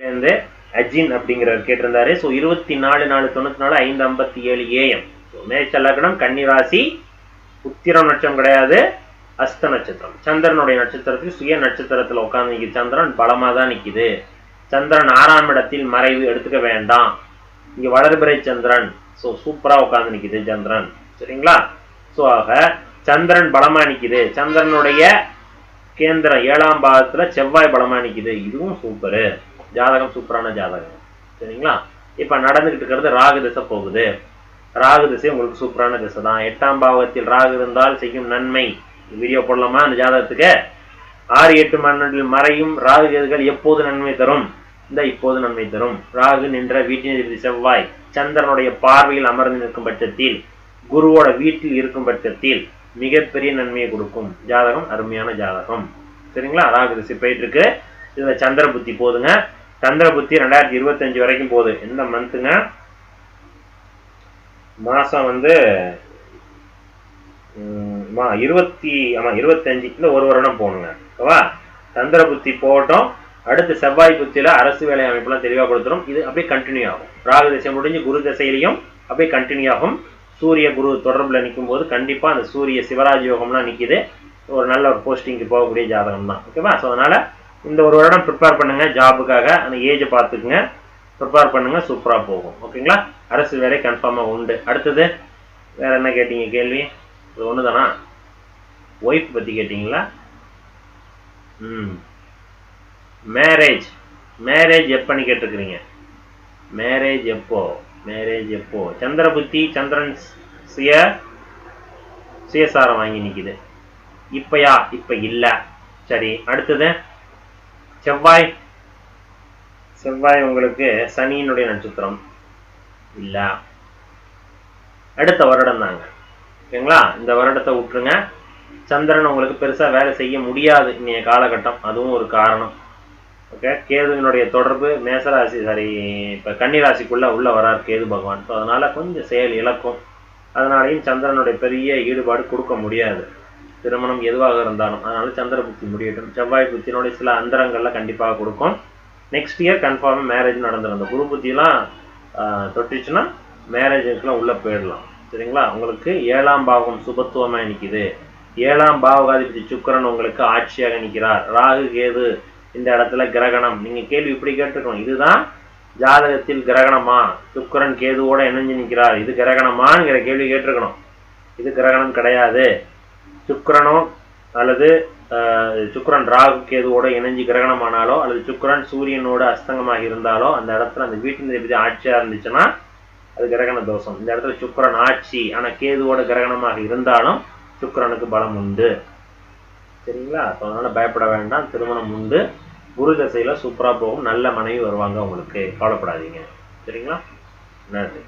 இருந்து அஜின் அப்படிங்கிறவர் கேட்டிருந்தாரு. ஸோ இருபத்தி நாலு நாலு தொண்ணூத்தி நாலு ஐந்து ஐம்பத்தி ஏழு ஏஎம் ஸோ மேஷ லக்னம் கன்னிராசி உத்திரம் நட்சத்திரம் கிடையாது அஸ்த நட்சத்திரம். சந்திரனுடைய நட்சத்திரத்தில் சுய நட்சத்திரத்தில் உட்கார்ந்து நிற்கிது சந்திரன் பலமாக தான் நிக்குது. சந்திரன் ஆறாம் இடத்தில் மறைவு எடுத்துக்க வேண்டாம். இங்க வளர்பிறை சந்திரன். ஸோ சூப்பரா உட்கார்ந்து நிக்குது சந்திரன். சரிங்களா? ஸோ ஆக சந்திரன் பலமா நிக்குது. சந்திரனுடைய கேந்திரம் ஏழாம் பாகத்துல செவ்வாய் பலமா நிக்குது. இதுவும் சூப்பரு ஜாதகம் சூப்பரான ஜாதகம். சரிங்களா? இப்ப நடந்துகிட்டு இருக்கிறது ராகு திசை போகுது. ராகு திசை உங்களுக்கு சூப்பரான திசை தான். எட்டாம் பாவத்தில் ராகு இருந்தால் செய்யும் நன்மை. வீடியோ போடலாமா அந்த ஜாதகத்துக்கு? ஆறு எட்டு மன்னரில் மறையும் ராகு கேதுகள் எப்போது நன்மை தரும்? இந்த இப்போது நன்மை தரும். ராகு நின்ற வீட்டின் செவ்வாய். சந்திரனுடைய பார்வையில் அமர்ந்து நிற்கும் பட்சத்தில் குருவோட வீட்டில் இருக்கும் பட்சத்தில் மிகப்பெரிய நன்மையை கொடுக்கும். ஜாதகம் அருமையான ஜாதகம். சரிங்களா? ராகு திசை போயிட்டு இருக்கு. இதுல சந்திர புத்தி போதுங்க. சந்திர புத்தி ரெண்டாயிரத்தி இருபத்தஞ்சு வரைக்கும் போகுது. இந்த மந்த்துங்க மாதம் வந்து மா இருபத்தி ஆமா இருபத்தஞ்சு இல்லை ஒரு வருடம் போகணுங்க. ஓகேவா? சந்திர புத்தி போகட்டும். அடுத்து செவ்வாய் புத்தியில் அரசு வேலை அமைப்புலாம் தெளிவாக கொடுத்துரும். இது அப்படியே கண்டினியூ ஆகும். ராகு திசை முடிஞ்சு குரு திசையிலையும் அப்படியே கண்டினியூ ஆகும். சூரிய குரு தொடர்பில் நிற்கும் போது கண்டிப்பாக அந்த சூரிய சிவராஜ் யோகம்லாம் நிற்கிது ஒரு நல்ல ஒரு போஸ்டிங்க்கு போகக்கூடிய ஜாதகம் தான் ஓகேவா? ஸோ அதனால் இந்த ஒரு வருடம் ப்ரிப்பேர் பண்ணுங்க ஜாபுக்காக அந்த ஏஜை பார்த்துக்குங்க. ப்ரிப்பேர் பண்ணுங்க சூப்பராக போகும். ஓகேங்களா அரசு வேலை கன்ஃபார்மாக உண்டு. அடுத்தது வேற என்ன கேட்டீங்க கேள்வி? இது ஒன்று தானா ஒய்ஃப் பற்றி கேட்டிங்களா? ம். மேரேஜ் மேரேஜ் எப்போன்னு கேட்டிருக்கிறீங்க? மேரேஜ் எப்போ? மேரேஜ் எப்போ? சந்திர புத்தி சந்திரன் சுய சுயசாரம் வாங்கி நிற்கிது இப்பயா? இப்போ இல்லை. சரி அடுத்தது செவ்வாய் செவ்வாய் உங்களுக்கு சனியினுடைய நட்சத்திரம் இல்ல. அடுத்த வருடம் தாங்க ஓகேங்களா இந்த வருடத்தை விட்டுருங்க. சந்திரன் உங்களுக்கு பெருசா வேலை செய்ய முடியாது இன்றைய காலகட்டம். அதுவும் ஒரு காரணம். ஓகே கேதுவினுடைய தொடர்பு மேசராசி சாரி இப்போ கன்னிராசிக்குள்ள உள்ள வரார் கேது பகவான். ஸோ அதனால கொஞ்சம் செயல் இழக்கும். அதனாலையும் சந்திரனுடைய பெரிய ஈடுபாடு கொடுக்க முடியாது. திருமணம் எதுவாக இருந்தாலும். அதனால சந்திர புத்தி முடியட்டும். செவ்வாய் புத்தினுடைய சில அந்தரங்கள்லாம் கண்டிப்பாக கொடுக்கும். நெக்ஸ்ட் இயர் கன்ஃபார்ம் மேரேஜ் நடந்துடும் அந்த குரு புத்திலாம் தொட்டுச்சுன்னா மேரேஜுக்குலாம் உள்ளே போயிடலாம். சரிங்களா? உங்களுக்கு ஏழாம் பாவம் சுபத்துவமாக நிற்கிது ஏழாம் பாவகாதிபதி சுக்கரன் உங்களுக்கு ஆட்சியாக நிற்கிறார் ராகு கேது இந்த இடத்துல கிரகணம். நீங்கள் கேள்வி இப்படி கேட்டிருக்கணும். இதுதான் ஜாதகத்தில் கிரகணமா? சுக்கரன் கேதுவோட இணைஞ்சு நிற்கிறார் இது கிரகணமாங்கிற கேள்வி கேட்டிருக்கணும். இது கிரகணம் கிடையாது. சுக்கரனோ அல்லது சுக்கரன் ராகு கேதுவோட இணைஞ்சு கிரகணமானாலோ அல்லது சுக்கரன் சூரியனோட அஸ்தங்கமாக இருந்தாலோ அந்த இடத்துல அந்த வீட்டின் எப்படி ஆட்சியாக இருந்துச்சுன்னா அது கிரகண தோஷம். இந்த இடத்துல சுக்கரன் ஆட்சி ஆனால் கேதுவோட கிரகணமாக இருந்தாலும் சுக்கரனுக்கு பலம் உண்டு. சரிங்களா? ஸோ அதனால் பயப்பட வேண்டாம். திருமணம் உண்டு. குரு தசையில் சூப்பராக போகும். நல்ல மனைவி வருவாங்க உங்களுக்கு. கவலைப்படாதீங்க. சரிங்களா? நன்றி.